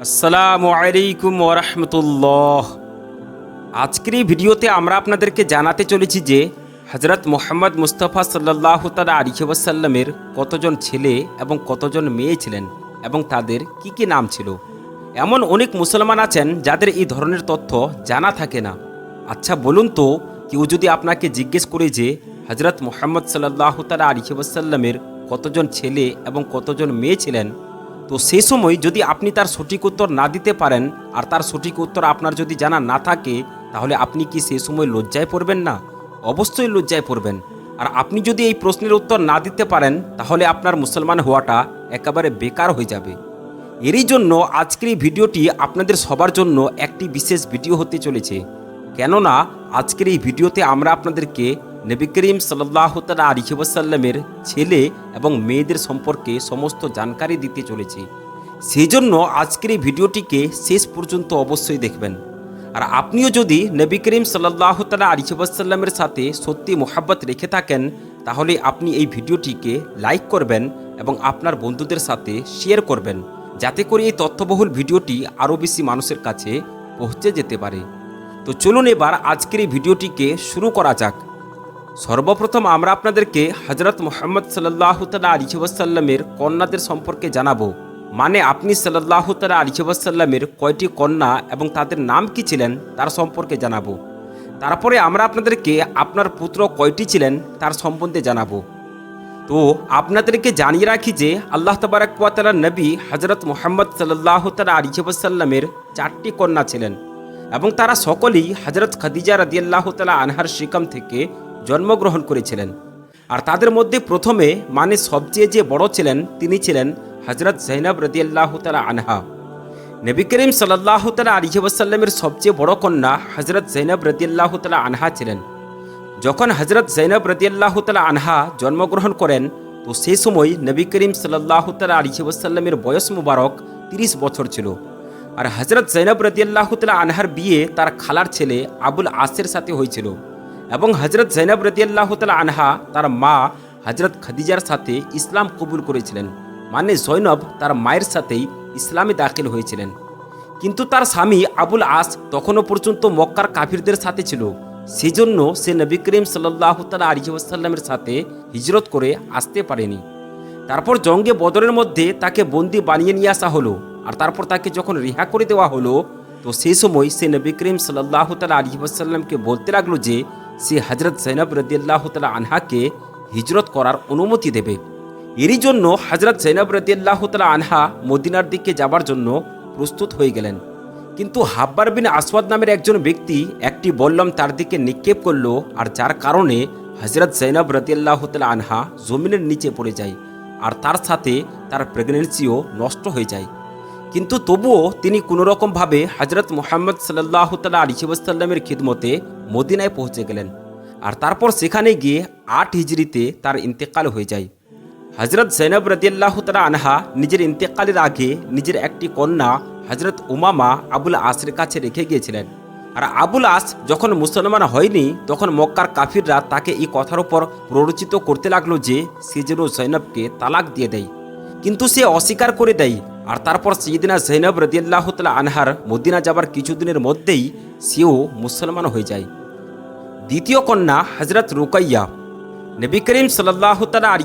আসসালামু আলাইকুম ওরহমতুল্লাহ আজকের এই ভিডিওতে আমরা আপনাদেরকে জানাতে চলেছি যে হজরত মোহাম্মদ মুস্তফা সাল্লাহ তালা আলিহাসাল্লামের কতজন ছেলে এবং কতজন মেয়ে ছিলেন এবং তাদের কি কি নাম ছিল। এমন অনেক মুসলমান আছেন যাদের এই ধরনের তথ্য জানা থাকে না। আচ্ছা বলুন তো, কেউ যদি আপনাকে জিজ্ঞেস করে যে হজরত মোহাম্মদ সাল্লাহ তালা আলিহাসাল্লামের কতজন ছেলে এবং কতজন মেয়ে ছিলেন তো সেই সময় যদি আপনি তার সঠিক উত্তর না দিতে পারেন আর তার সঠিক উত্তর আপনার যদি জানা না থাকে, তাহলে আপনি কি সেই সময় লজ্জায় পড়বেন না? অবশ্যই লজ্জায় পড়বেন। আর আপনি যদি এই প্রশ্নের উত্তর না দিতে পারেন, তাহলে আপনার মুসলমান হওয়াটা একেবারে বেকার হয়ে যাবে। এরই জন্য আজকের এই ভিডিওটি আপনাদের সবার জন্য একটি বিশেষ ভিডিও হতে চলেছে। কেননা, আজকের এই ভিডিওতে আমরা আপনাদেরকে নবী করিম সাল্লাহ তালা আলিহাসাল্লামের ছেলে এবং মেয়েদের সম্পর্কে সমস্ত জানকারি দিতে চলেছি। সেই জন্য আজকের এই ভিডিওটিকে শেষ পর্যন্ত অবশ্যই দেখবেন। আর আপনিও যদি নবী করিম সাল্লাহ তালা আলিহাসাল্লামের সাথে সত্যি মোহাব্বত রেখে থাকেন, তাহলে আপনি এই ভিডিওটিকে লাইক করবেন এবং আপনার বন্ধুদের সাথে শেয়ার করবেন, যাতে করে এই তথ্যবহুল ভিডিওটি আরও বেশি মানুষের কাছে পৌঁছে যেতে পারে। তো চলুন এবার আজকের এই ভিডিওটিকে শুরু করা যাক। সর্বপ্রথম আমরা আপনাদেরকে হজরত মোহাম্মদ সাল্লাহ তালা আলিহাসাল্লামের কন্যাদের সম্পর্কে জানাব। মানে আপনি সাল্লাহ তালা আলিহাসাল্লামের কয়টি কন্যা এবং তাদের নাম কি ছিলেন, তার সম্পর্কে জানাব। তারপরে আমরা আপনাদেরকে আপনার পুত্র কয়টি ছিলেন, তার সম্বন্ধে জানাব। তো আপনাদেরকে জানিয়ে রাখি যে আল্লাহ তবরাকালা নবী হজরত মোহাম্মদ সাল্লাহ তালা আলিহাসাল্লামের চারটি কন্যা ছিলেন এবং তারা সকলেই হজরত খাদিজা রদিয়াল্লাহ তালা আনহার শিকম থেকে জন্মগ্রহণ করেছিলেন। আর তাদের মধ্যে প্রথমে মানে সবচেয়ে যে বড় ছিলেন, তিনি ছিলেন হজরত জৈনব রদিয়াল্লাহ তালা আনহা। নবী করিম সাল্লাহ তালা সবচেয়ে বড় কন্যা হজরত জৈনব রদিয়াল্লাহ তালা আনহা ছিলেন। যখন হজরত জৈনব রদিয়াল্লাহ তালা আনহা জন্মগ্রহণ করেন, তো সেই সময় নবী করিম সাল্লাহ তালা বয়স মুবারক তিরিশ বছর ছিল। আর হজরত জৈনব রদিয়াল্লাহ তালা আনহার বিয়ে তার খালার ছেলে আবুল আসের সাথে হয়েছিল। এবং হজরত জৈনব রদিয়াল্লাহ তালা আনহা, তার মা হজরত খাদিজার সাথে ইসলাম কবুল করেছিলেন। মানে জৈনব তার মায়ের সাথেই ইসলামে দাখিল হয়েছিলেন। কিন্তু তার স্বামী আবুল আস তখনও পর্যন্ত মক্কার কাফিরদের সাথে ছিল। সেজন্য সে নবী করিম সাল্লাহ তালা আলিহাসাল্লামের সাথে হিজরত করে আসতে পারেনি। তারপর জঙ্গে বদরের মধ্যে তাকে বন্দি বানিয়ে নিয়ে আসা হলো। আর তারপর তাকে যখন রিহা করে দেওয়া হলো, তো সেই সময় সে নবী করিম সাল্লাহ তালা আলিহাসাল্লামকে বলতে লাগল যে সে হজরত জৈনব রদিয়াল্লাহ তালা আনহাকে হিজরত করার অনুমতি দেবে। এরই জন্য হজরত জৈনব রদিয়াল্লাহ তালা আনহা মদিনার দিকে যাবার জন্য প্রস্তুত হয়ে গেলেন। কিন্তু হাব্বার বিন আসওয়াদ নামের একজন ব্যক্তি একটি বল্লম তার দিকে নিক্ষেপ করল আর যার কারণে হজরত জৈনব রদিয়াল্লাহ তালা আনহা জমিনের নিচে পড়ে যায় আর তার সাথে তার প্রেগনেন্সিও নষ্ট হয়ে যায়। কিন্তু তবুও তিনি কোনোরকমভাবে হজরত মোহাম্মদ সাল্লাহ তালা আলিসাল্লামের খিদমতে মদিনায় পৌঁছে গেলেন। আর তারপর সেখানে গিয়ে আট হিজড়িতে তার ইন্তেকাল হয়ে যায়। হজরত জৈনব রদিয়াল্লাহ তালা আনহা নিজের ইন্তেকালের আগে নিজের একটি কন্যা হজরত উমামা আবুল আসের কাছে রেখে গিয়েছিলেন। আর আবুল আস যখন মুসলমান হয়নি, তখন মক্কার কাফিররা তাকে এই কথার উপর প্ররোচিত করতে লাগল যে, সে যেন জৈনবকে তালাক দিয়ে দেয়। কিন্তু সে অস্বীকার করে দেয় আর তারপর সঈদিনা জৈনব রদিয়াল্লাহ তালা আনহার মদিনা যাবার কিছুদিনের মধ্যেই সেও মুসলমান হয়ে যায়। দ্বিতীয় কন্যা হজরত রুকাইয়া। নবী করিম সাল্লাহ তালা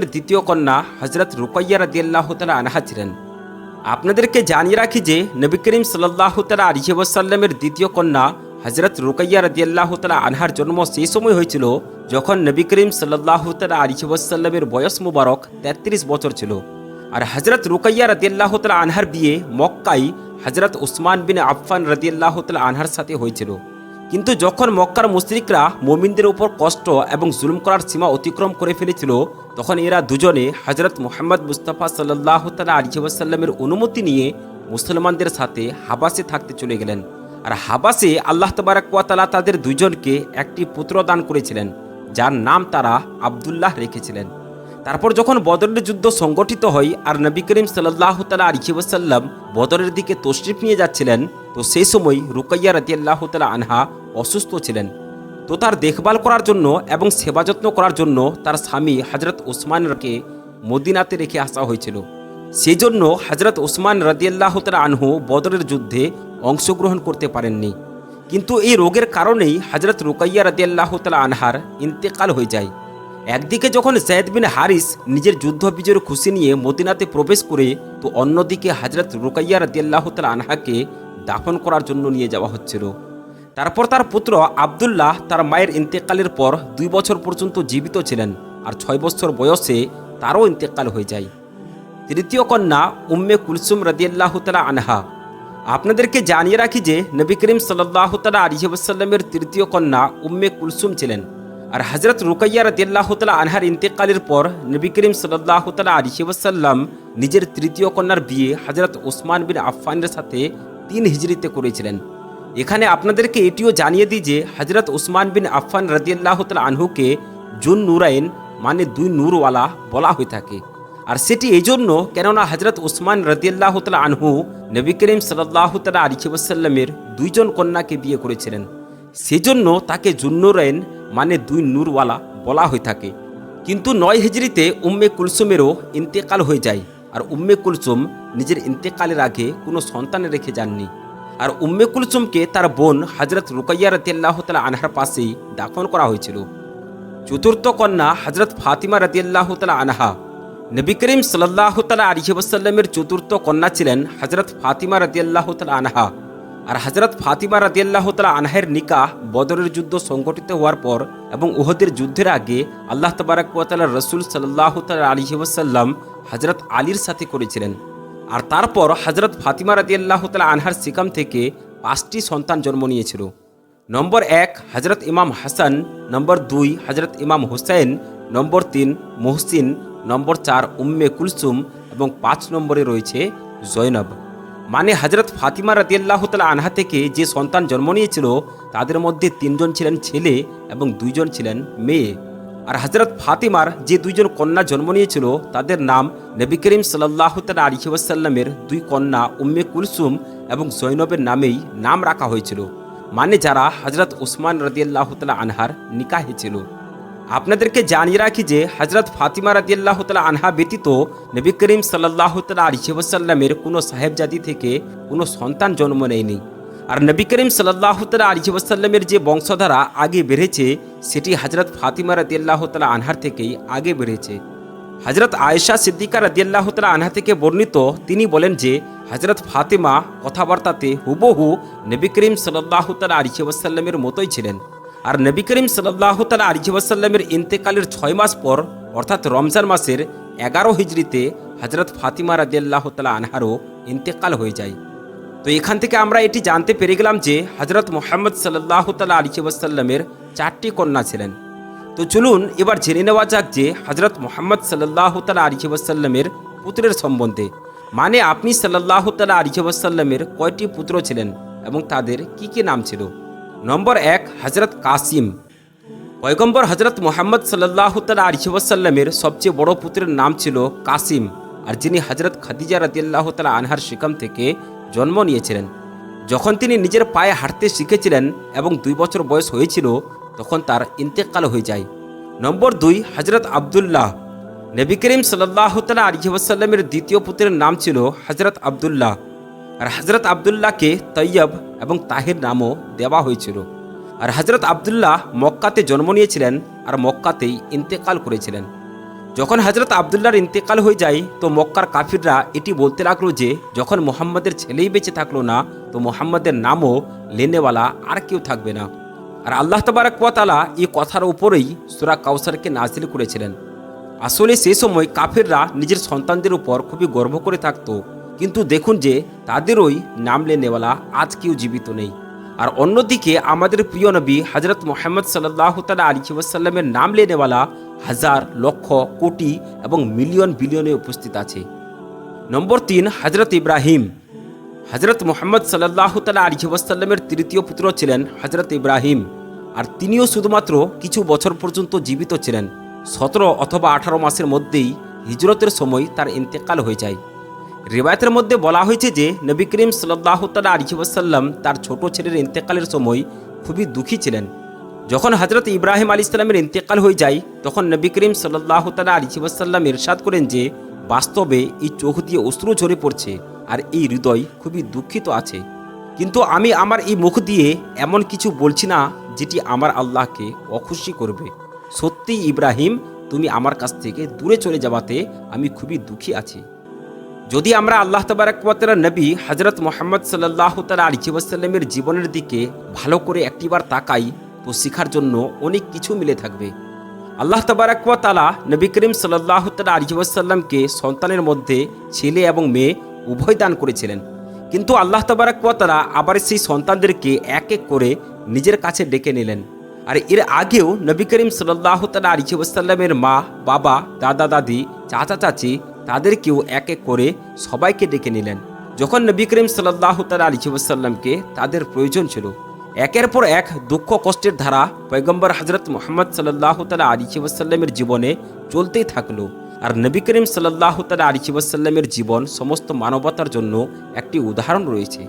দ্বিতীয় কন্যা হজরত রুকাইয়া রদিয়াল্লাহ তালা আনহা ছিলেন। আপনাদেরকে জানিয়ে রাখি যে নবী করিম সাল্লাহ তালা দ্বিতীয় কন্যা হজরত রুকাইয়া রদিয়াল্লাহ তালা আনহার জন্ম সেই সময় হয়েছিল যখন নবী করিম সাল্লাহ তালা বয়স মুবারক তেত্রিশ বছর ছিল। আর হজরত রুকাইয়া রদিয়াল্লাহ আনহার বিয়ে মক্কাই হজরত উসমান বিন আফফান রদিয়াল্লাহ আনহার সাথে হয়েছিল। কিন্তু যখন মক্কার মুসরিকরা মোমিনদের উপর কষ্ট এবং জুলুম করার সীমা অতিক্রম করে ফেলেছিল, তখন এরা দুজনে হজরত মোহাম্মদ মুস্তাফা সাল্লাহ তালা আলিহাসাল্লামের অনুমতি নিয়ে মুসলমানদের সাথে হাবাসে থাকতে চলে গেলেন। আর হাবাসে আল্লাহ তবারাকালা তাদের দুজনকে একটি পুত্র দান করেছিলেন, যার নাম তারা আবদুল্লাহ রেখেছিলেন। তারপর যখন বদরের যুদ্ধ সংগঠিত হয় আর নবী করিম সাল্লাহ তালা আলিহাসাল্লাম বদরের দিকে তশরিফ নিয়ে যাচ্ছিলেন, তো সেই সময় রুকাইয়া রাতিয়াল্লাহ তালা আনহা অসুস্থ ছিলেন। তো তার দেখভাল করার জন্য এবং সেবা যত্ন করার জন্য তার স্বামী হজরত ওসমানকে মদিনাতে রেখে আসা হয়েছিল। সেই জন্য হজরত ওসমান রাদিয়াল্লাহ তালা আনহু বদরের যুদ্ধে অংশগ্রহণ করতে পারেননি। কিন্তু এই রোগের কারণেই হজরত রুকাইয়া রাদিয়াল্লাহ তালা আনহার ইন্তেকাল হয়ে যায়। একদিকে যখন জায়দ বিন হারিস নিজের যুদ্ধ বিজয়ের খুশি নিয়ে মদিনাতে প্রবেশ করে, তো অন্যদিকে হজরত রুকাইয়া রাদিয়াল্লাহ তালা আনহাকে দাফন করার জন্য নিয়ে যাওয়া হচ্ছিল। তারপর তার পুত্র আবদুল্লাহ তার মায়ের ইন্তেকালের পর দুই বছর পর্যন্ত জীবিত ছিলেন আর ছয় বছর বয়সে তারও ইন্তেকাল হয়ে যায়। তৃতীয় কন্যা উম্মে কুলসুম রদিয়াল্লাহ তালা আনহা। আপনাদেরকে জানিয়ে রাখি যে নবী করিম সাল্লাহ তালা আলিহাসাল্লামের তৃতীয় কন্যা উম্মে কুলসুম ছিলেন। আর হজরত রুকাইয়া রদিয়াল্লাহ তালা আনহার ইন্তেকালের পর নবী করিম সাল্লাহ তালা নিজের তৃতীয় কন্যার বিয়ে হজরত ওসমান বিন আফফানের সাথে তিন হিজড়িতে করেছিলেন। এখানে আপনাদেরকে এটিও জানিয়ে দিই যে হজরত উসমান বিন আফফান রদিয়াল্লাহ তালা আনহুকে জুন নুরাইন মানে দুই নূরওয়ালা বলা হয়ে থাকে। আর সেটি এই জন্য কেননা হজরত উসমান রদিয়াল্লাহ তালা আনহু নবী করিম সাল্লাহ তালা দুইজন কন্যাকে বিয়ে করেছিলেন। সেজন্য তাকে জুন্নুরাইন মানে দুই নূরওয়ালা বলা হয়ে থাকে। কিন্তু নয় হিজড়িতে উম্মে কুলসুমেরও ইন্তেকাল হয়ে যায় আর উম্মে কুলসুম নিজের ইন্তেকালের আগে কোনো সন্তান রেখে যাননি। আর উম্মে কুলসুমকে তার বোন হজরত রুকাইয়া রতিয়াল্লাহ তালা আনহার পাশেই দাফন করা হয়েছিল। চতুর্থ কন্যা হজরত ফাতিমা রতিয়াল্লাহ তালা আনহা নবী করিম সাল্লাহ তালা আলিহাসাল্লামের চতুর্থ কন্যা ছিলেন হজরত ফাতিমা রতিয়াল্লাহ তালা আনহা। আর হজরত ফাতিমা রতিয়াল্লাহ তালা আনহের নিকাহ বদরের যুদ্ধ সংগঠিত হওয়ার পর এবং উহদের যুদ্ধের আগে আল্লাহ তবারকালার রসুল সাল্লাহ তালা আলিহাসাল্লাম হজরত আলীর সাথে করেছিলেন। আর তারপর হজরত ফাতিমা রাদিয়াল্লাহ তালা আনহার সিকাম থেকে পাঁচটি সন্তান জন্ম নিয়েছিল। নম্বর এক হজরত ইমাম হাসান। নম্বর দুই হজরত ইমাম হুসাইন। নম্বর তিন, মোহসিন। নম্বর চার, উম্মে কুলসুম। এবং পাঁচ নম্বরে রয়েছে জৈনব মানে হজরত ফাতিমা রাদিয়াল্লাহ তালা আনহা থেকে যে সন্তান জন্ম নিয়েছিল, তাদের মধ্যে তিনজন ছিলেন ছেলে এবং দুইজন ছিলেন মেয়ে। আর হজরত ফাতিমার যে দুইজন কন্যা জন্ম নিয়েছিল, তাদের নাম নবী করিম সাল্লাহ তালা আলিহাসাল্লামের দুই কন্যা উম্মে কুলসুম এবং জৈনবের নামেই নাম রাখা হয়েছিল। মানে যারা হজরত উসমান রদিয়াল্লাহ তালা আনহার নিকাহে ছিল। আপনাদেরকে জানিয়ে রাখি যে হজরত ফাতিমা রাদিয়াল্লাহ তালা আনহা ব্যতীত নবী করিম সাল্লাহ তালা আলিহাসাল্লামের কোনো সাহেবজাদি থেকে কোনো সন্তান জন্ম নেয়নি। আর নবী করিম সাল্লাহ তালা আলিহাসাল্লামের যে বংশধারা আগে বেড়েছে, সেটি হজরত ফাতিমা রাদিয়াল্লাহ তালা আনহার থেকেই আগে বেড়েছে। হজরত আয়েশা সিদ্দিকা রাদিয়াল্লাহ তালা আনহা থেকে বর্ণিত, তিনি বলেন যে হজরত ফাতিমা কথাবার্তাতে হুবহু নবী করিম সাল্লাহ তালা আলিহাসাল্লামের মতোই ছিলেন। আর নবী করিম সাল্লাহ তালা আলিহাসাল্লামের ইন্তেকালের ছয় মাস পর, অর্থাৎ রমজান মাসের এগারো হিজড়িতে হজরত ফাতিমা রাদিয়াল্লাহ তালা আনহারও ইন্তেকাল হয়ে যায়। তো এখান থেকে আমরা এটি জানতে পেরে গেলাম যে হজরত মোহাম্মদ সাল্লাহ তালা চারটি কন্যা ছিলেন। তো চলুন এবার জেনে নেওয়া যাক যে হজরত মোহাম্মদ সাল্লাহ তালা আলী ওয়াসাল্লামের পুত্রের সম্বন্ধে। মানে আপনি সাল্লাহ তালা আলী ওয়াসাল্লামের কয়টি পুত্র ছিলেন এবং তাদের কি কি নাম ছিল? নম্বর এক হজরত কাসিম। পয়গম্বর হজরত মোহাম্মদ সাল্লাহ তালা আলী ওয়াসাল্লামের সবচেয়ে বড় পুত্রের নাম ছিল কাসিম। আর যিনি হজরত খাদিজা রাদিয়াল্লাহ তালা আনহার শিকাম থেকে জন্ম নিয়েছিলেন। যখন তিনি নিজের পায়ে হাঁটতে শিখেছিলেন এবং দুই বছর বয়স হয়েছিল, তখন তার ইন্তেকাল হয়ে যায়। নম্বর দুই হজরত আবদুল্লাহ। নবী করিম সাল্লাহ তালা আলিহাসাল্লামের দ্বিতীয় পুত্রের নাম ছিল হজরত আবদুল্লাহ। আর হজরত আবদুল্লাহকে তৈয়ব এবং তাহির নামও দেওয়া হয়েছিল। আর হজরত আবদুল্লাহ মক্কাতে জন্ম নিয়েছিলেন আর মক্কাতেই ইন্তেকাল করেছিলেন। যখন হজরত আবদুল্লাহর ইন্তেকাল হয়ে যায়, তো মক্কার কাফিররা এটি বলতে লাগল যে, যখন মোহাম্মদের ছেলেই বেঁচে থাকল না, তো মোহাম্মদের নামও লেনেওয়ালা আর কেউ থাকবে না। আর আল্লাহ তবারকালা এই কথার উপরেই সুরা কাউসারকে নাজিল করেছিলেন। আসলে সেই সময় কাফিররা নিজের সন্তানদের উপর খুবই গর্ব করে থাকত। কিন্তু দেখুন যে তাদেরই নাম লেনেওয়ালা আজ কেউ জীবিত নেই। আর অন্যদিকে আমাদের প্রিয় নবী হজরত মোহাম্মদ সাল্লাহ তালা আলী ওয়াসাল্লামের নাম লেনেওয়ালা হাজার, লক্ষ, কোটি এবং মিলিয়ন, বিলিয়নে উপস্থিত আছে। নম্বর তিন হজরত ইব্রাহিম। হজরত মোহাম্মদ সাল্লাহ তালা আলী তৃতীয় পুত্র ছিলেন হজরত ইব্রাহিম। আর তিনিও শুধুমাত্র কিছু বছর পর্যন্ত জীবিত ছিলেন। সতেরো অথবা আঠারো মাসের মধ্যেই হিজরতের সময় তার ইন্তেকাল হয়ে যায়। রেবায়তের মধ্যে বলা হয়েছে যে, নবী করিম সাল্লাহ তালা আলিহাসাল্লাম তার ছোট ছেলের ইন্তেকালের সময় খুবই দুঃখী ছিলেন। যখন হজরত ইব্রাহিম আলী ইসলামের ইন্তেকাল হয়ে যায়, তখন নবী করিম সাল্লাহ তালা আলিহাসাল্লাম ইরশাদ করেন যে, বাস্তবে এই চোখ দিয়ে অশ্রু ঝরে পড়ছে আর এই হৃদয় খুবই দুঃখিত আছে। কিন্তু আমি আমার এই মুখ দিয়ে এমন কিছু বলছি না যেটি আমার আল্লাহকে অখুশি করবে। সত্যি ইব্রাহিম, তুমি আমার কাছ থেকে দূরে চলে যাওয়াতে আমি খুবই দুঃখী আছি। যদি আমরা আল্লাহ তবারকার নবী হজরত মোহাম্মদ সাল্লাহ তালা আলী ওয়াসাল্লামের জীবনের দিকে ভালো করে একটিবার তাকাই, তো শেখার জন্য অনেক কিছু মিলে থাকবে। আল্লাহ তবারকুয়া তালা নবী করিম সাল্লাহ তালা আলী ওয়াসাল্লামকে সন্তানের মধ্যে ছেলে এবং মেয়ে উভয় দান করেছিলেন। কিন্তু আল্লাহ তবারকুয়া তালা আবার সেই সন্তানদেরকে এক এক করে নিজের কাছে ডেকে নিলেন। আর এর আগেও নবী করিম সাল্লাহ তালা আলী ওয়াসাল্লামের মা, বাবা, দাদা, দাদি, চাচা, চাচি তাদেরকেও এক এক করে সবাইকে ডেকে নিলেন। যখন নবী করিম সাল্লাহ তালা আলী ওয়াসাল্লামকে তাদের প্রয়োজন ছিল, একের পর এক দুঃখ কষ্টের ধারা পয়গম্বর হজরত মোহাম্মদ সাল্লাহ তালা আলী ওয়াসাল্লামের জীবনে চলতেই থাকল। আর নবী করিম সাল্লাহ তালা আলী ওয়াসাল্লামের জীবন সমস্ত মানবতার জন্য একটি উদাহরণ রয়েছে।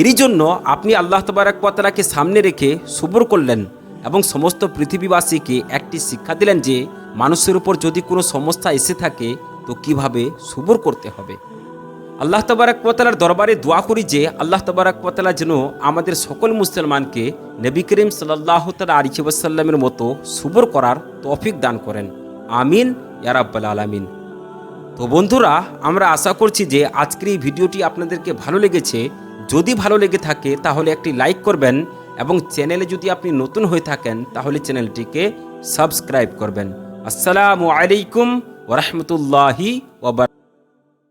এরই জন্য আপনি আল্লাহ তবারকালাকে সামনে রেখে সবর করলেন এবং সমস্ত পৃথিবীবাসীকে একটি শিক্ষা দিলেন যে, মানুষের উপর যদি কোনো সমস্যা এসে থাকে তো কীভাবে সবর করতে হবে? আল্লাহ তবারকালার দরবারে দোয়া করি যে আল্লাহ তবারকালা যেন আমাদের সকল মুসলমানকে নবী করিম সাল্লাহ তালা আলী ওয়াসাল্লামের মতো সুবর করার তফিক দান করেন। আমিন ইয়ারাব্বাল আলামিন। তো বন্ধুরা, আমরা আশা করছি যে আজকের এই ভিডিওটি আপনাদেরকে ভালো লেগেছে। যদি ভালো লেগে থাকে, তাহলে একটি লাইক করবেন এবং চ্যানেলে যদি আপনি নতুন হয়ে থাকেন, তাহলে চ্যানেলটিকে সাবস্ক্রাইব করবেন। আসসালামু আলাইকুম ওরহমতুল্লাহি ওবার